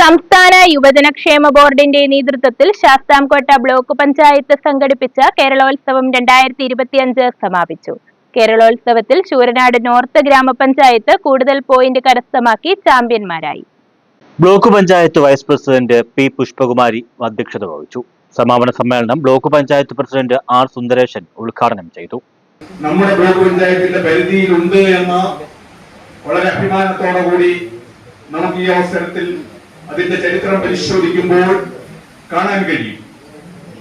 സംസ്ഥാന യുവജനക്ഷേമ ബോർഡിന്റെ നേതൃത്വത്തിൽ ശാസ്താംകോട്ട ബ്ലോക്ക് പഞ്ചായത്ത് സംഘടിപ്പിച്ച കേരളോത്സവം രണ്ടായിരത്തി ഇരുപത്തിയഞ്ച് സമാപിച്ചു. കേരളോത്സവത്തിൽ ശൂരനാട് നോർത്ത് ഗ്രാമപഞ്ചായത്ത് കൂടുതൽ പോയിന്റ് കരസ്ഥമാക്കി ചാമ്പ്യന്മാരായി. Block panchayat vice president P Pushpakumari അധ്യക്ഷത വഹിച്ചു. സമാപന സമ്മേളനം block panchayat president R Sundaresan ഉദ്ഘാടനം ചെയ്തു. നമ്മുടെ ബ്ലോക്ക് പഞ്ചായത്തിന്റെ പരിധിയിലുണ്ട് എന്ന വളരെ അഭിമാനത്തോടു കൂടി നമുക്ക് ഈ അവസരത്തിൽ അതിന്റെ ചരിത്രം പരിശോധിക്കുമ്പോൾ കാണാൻ കഴിയും.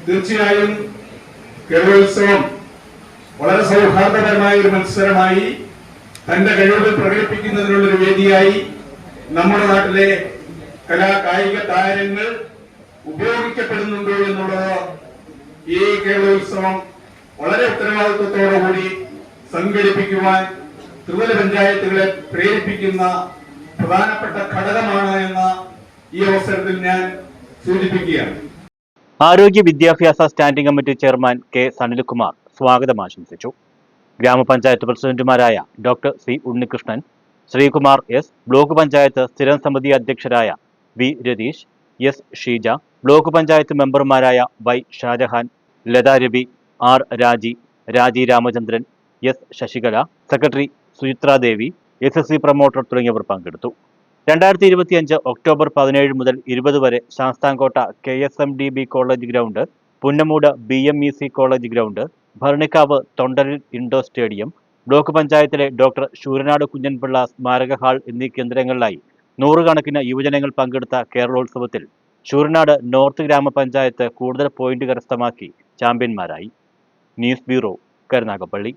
തീർച്ചയായും കേരളോത്സവം വളരെ സൗഹാർദ്ദപരമായ ഒരു മത്സരമായി തന്റെ കഴിവുകൾ പ്രകടിപ്പിക്കുന്നതിനുള്ള ഒരു വേദിയായി നമ്മുടെ നാട്ടിലെ കലാ കായിക താരങ്ങൾ ഉപയോഗിക്കപ്പെടുന്നുണ്ടോ എന്നുള്ളത് ഈ കേരളോത്സവം വളരെ ഉത്തരവാദിത്വത്തോടുകൂടി സംഘടിപ്പിക്കുവാൻ ത്രിതല പഞ്ചായത്തുകളെ പ്രേരിപ്പിക്കുന്ന പ്രധാനപ്പെട്ട ഘടകമാണ് എന്ന ഈ അവസരത്തിൽ ഞാൻ സൂചിപ്പിക്കുകയാണ്. ആരോഗ്യ വിദ്യാഭ്യാസ standing committee chairman K Sanilkumar സ്വാഗതം ആശംസിച്ചു. ഗ്രാമപഞ്ചായത്ത് പ്രസിഡന്റുമാരായ doctor C Unnikrishnan Sreekumar S block panchayat സ്ഥിരം സമിതി അധ്യക്ഷരായ V Ratheesh S Sheeja block panchayat മെമ്പർമാരായ Y Shajahan Latha Ravi R Raji Raji Ramachandran S Sasikala secretary Suchitradevi S S C promoter തുടങ്ങിയവർ പങ്കെടുത്തു. രണ്ടായിരത്തി ഇരുപത്തി അഞ്ച് ഒക്ടോബർ പതിനേഴ് മുതൽ ഇരുപത് വരെ Sasthamkotta K S M D B college ground Punnamoodu B M E C college ground Bharanikkavu തൊണ്ടരിൽ indoor stadium block പഞ്ചായത്തിലെ ഡോക്ടർ ശൂരനാട് കുഞ്ഞൻപിള്ള സ്മാരക ഹാൾ എന്നീ കേന്ദ്രങ്ങളിലായി നൂറുകണക്കിന് യുവജനങ്ങൾ പങ്കെടുത്ത കേരളോത്സവത്തിൽ ശൂരനാട് നോർത്ത് ഗ്രാമപഞ്ചായത്ത് കൂടുതൽ പോയിന്റ് കരസ്ഥമാക്കി ചാമ്പ്യന്മാരായി. News bureau Karunagappally.